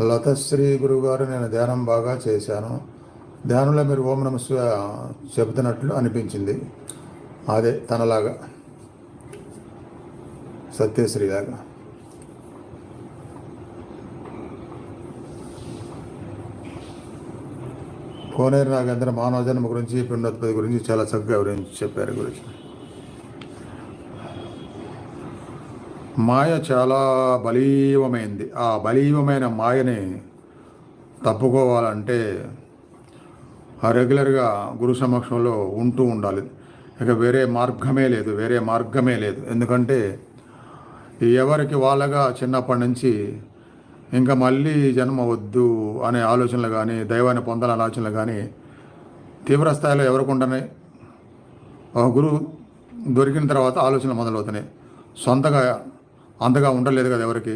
లతశ్రీ గురుగారు నేను ధ్యానం బాగా చేశాను. ధ్యానంలో మీరు ఓం నమ చెబుతున్నట్లు అనిపించింది. అదే తనలాగా. సత్యశ్రీలాగా కోనేరు నాగేంద్ర మానవ జన్మ గురించి పిండోత్పత్తి గురించి చాలా చక్కగా వివరించి చెప్పారు గురించి మాయ చాలా బలీవమైంది. ఆ బలీవమైన మాయని తప్పుకోవాలంటే ఆ రెగ్యులర్గా గురు సమక్షంలో ఉంటూ ఉండాలి. ఇక వేరే మార్గమే లేదు వేరే మార్గమే లేదు. ఎందుకంటే ఎవరికి వాళ్ళగా చిన్నప్పటి నుంచి ఇంకా మళ్ళీ జన్మ వద్దు అనే ఆలోచనలు కానీ దైవాన్ని పొందాలనే ఆలోచనలు కానీ తీవ్ర స్థాయిలో ఎవరికి ఉంటున్నాయి ఒక గురువు దొరికిన తర్వాత ఆలోచనలు మొదలవుతున్నాయి. సొంతగా అంతగా ఉండలేదు కదా ఎవరికి?